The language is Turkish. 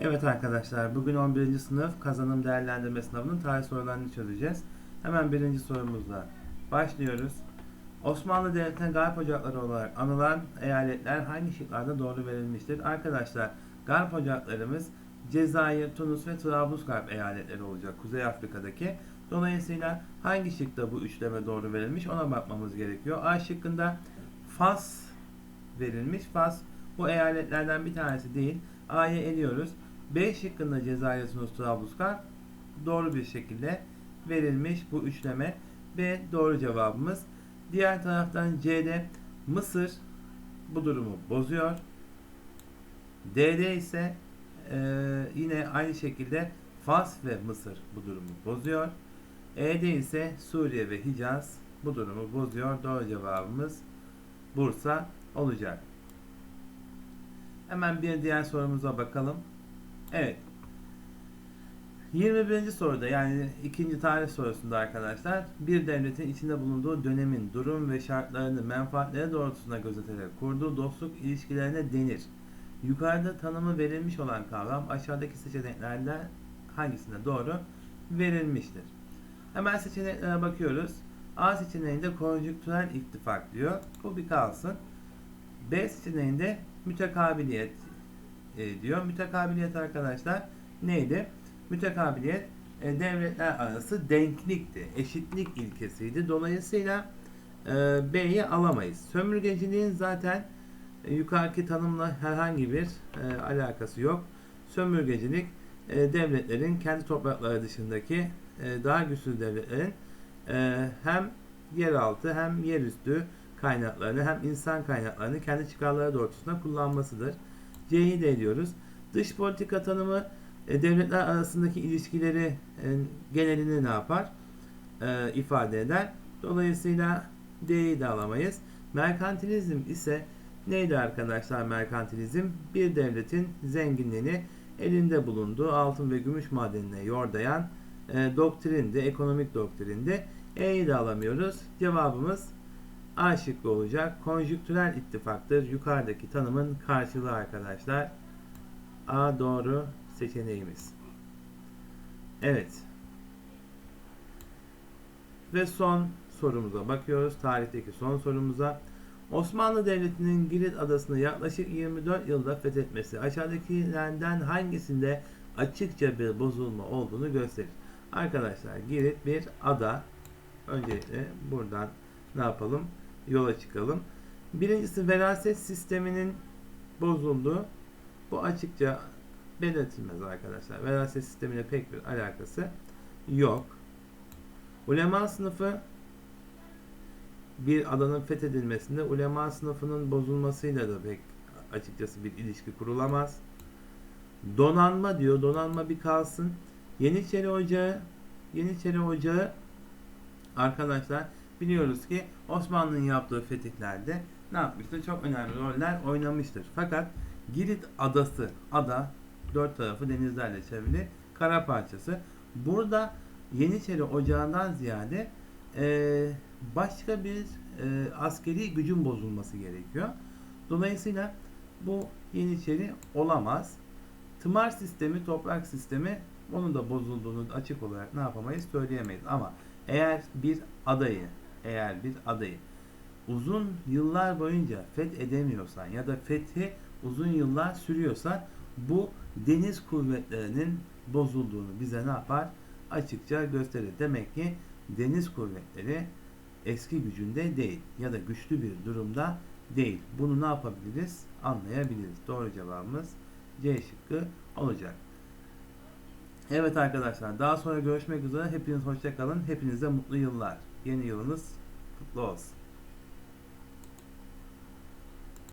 Evet arkadaşlar bugün 11. sınıf kazanım değerlendirme sınavının tarih sorularını çözeceğiz. Hemen birinci sorumuzla başlıyoruz. Osmanlı Devleti'ne garp ocakları olarak anılan eyaletler hangi şıklarda doğru verilmiştir? Arkadaşlar garp ocaklarımız Cezayir, Tunus ve Trablusgarp eyaletleri olacak Kuzey Afrika'daki. Dolayısıyla hangi şıkta bu üçleme doğru verilmiş ona bakmamız gerekiyor. A şıkkında Fas verilmiş. Fas bu eyaletlerden bir tanesi değil. A'yı eliyoruz. B şıkkında Cezayir, Tunus, Trablusgarp doğru bir şekilde verilmiş bu üçleme. B doğru cevabımız. Diğer taraftan C'de Mısır bu durumu bozuyor. D'de ise e, yine aynı şekilde Fas ve Mısır bu durumu bozuyor. E'de ise Suriye ve Hicaz bu durumu bozuyor. Doğru cevabımız Bursa olacak. Hemen bir diğer sorumuza bakalım. Evet. 21. soruda yani ikinci tarih sorusunda arkadaşlar bir devletin içinde bulunduğu dönemin durum ve şartlarını menfaatleri doğrultusunda gözeterek kurduğu dostluk ilişkilerine denir. Yukarıda tanımı verilmiş olan kavram aşağıdaki seçeneklerden hangisinde doğru verilmiştir? Hemen seçeneklere bakıyoruz. A seçeneğinde konjüktürel ittifak diyor. Bu bir kalsın. B seçeneğinde mütekabiliyet e, diyor. Mütekabiliyet arkadaşlar neydi? Mütekabiliyet e, devletler arası denklikti. Eşitlik ilkesiydi. Dolayısıyla e, B'yi alamayız. Sömürgeciliğin zaten e, yukarıki tanımla herhangi bir e, alakası yok. Sömürgecilik e, devletlerin kendi toprakları dışındaki e, daha güçlü devletlerin e, hem yeraltı hem yerüstü kaynaklarını hem insan kaynaklarını kendi çıkarları doğrultusunda kullanmasıdır. C'yi de ediyoruz. Dış politika tanımı e, devletler arasındaki ilişkileri e, genelini ne yapar? E, ifade eder. Dolayısıyla D'yi de alamayız. Merkantilizm ise neydi arkadaşlar merkantilizm? Bir devletin zenginliğini elinde bulunduğu altın ve gümüş madenine yordayan e, doktrindi, ekonomik doktrindi. E'yi de alamıyoruz. Cevabımız A şıkkı olacak. Konjüktürel ittifaktır. Yukarıdaki tanımın karşılığı arkadaşlar. A doğru seçeneğimiz. Evet. Ve son sorumuza bakıyoruz. Tarihteki son sorumuza. Osmanlı Devleti'nin Girit adasını yaklaşık 24 yılda fethetmesi aşağıdakilerden hangisinde açıkça bir bozulma olduğunu gösterir. Arkadaşlar Girit bir ada. Öncelikle buradan ne yapalım? Yola çıkalım. Birincisi veraset sisteminin bozulduğu. Bu açıkça belirtilmez arkadaşlar. Veraset sistemiyle pek bir alakası yok. Ulema sınıfı bir adanın fethedilmesinde ulema sınıfının bozulmasıyla da pek açıkçası bir ilişki kurulamaz. Donanma diyor. Donanma bir kalsın. Yeniçeri Ocağı Yeniçeri Ocağı arkadaşlar biliyoruz ki Osmanlı'nın yaptığı fetihlerde ne yapmıştır? Çok önemli roller oynamıştır. Fakat Girit adası, ada dört tarafı denizlerle çevrili kara parçası. Burada Yeniçeri Ocağı'ndan ziyade e, başka bir e, askeri gücün bozulması gerekiyor. Dolayısıyla bu Yeniçeri olamaz. Tımar sistemi, toprak sistemi onun da bozulduğunu açık olarak ne yapamayız söyleyemeyiz. Ama eğer bir adayı, eğer bir adayı uzun yıllar boyunca feth edemiyorsan ya da fethi uzun yıllar sürüyorsa bu deniz kuvvetlerinin bozulduğunu bize ne yapar? Açıkça gösterir. Demek ki deniz kuvvetleri eski gücünde değil ya da güçlü bir durumda değil. Bunu ne yapabiliriz? Anlayabiliriz. Doğru cevabımız C şıkkı olacak. Evet arkadaşlar daha sonra görüşmek üzere. Hepiniz hoşça kalın. Hepinize mutlu yıllar. Yeni yılınız kutlu olsun.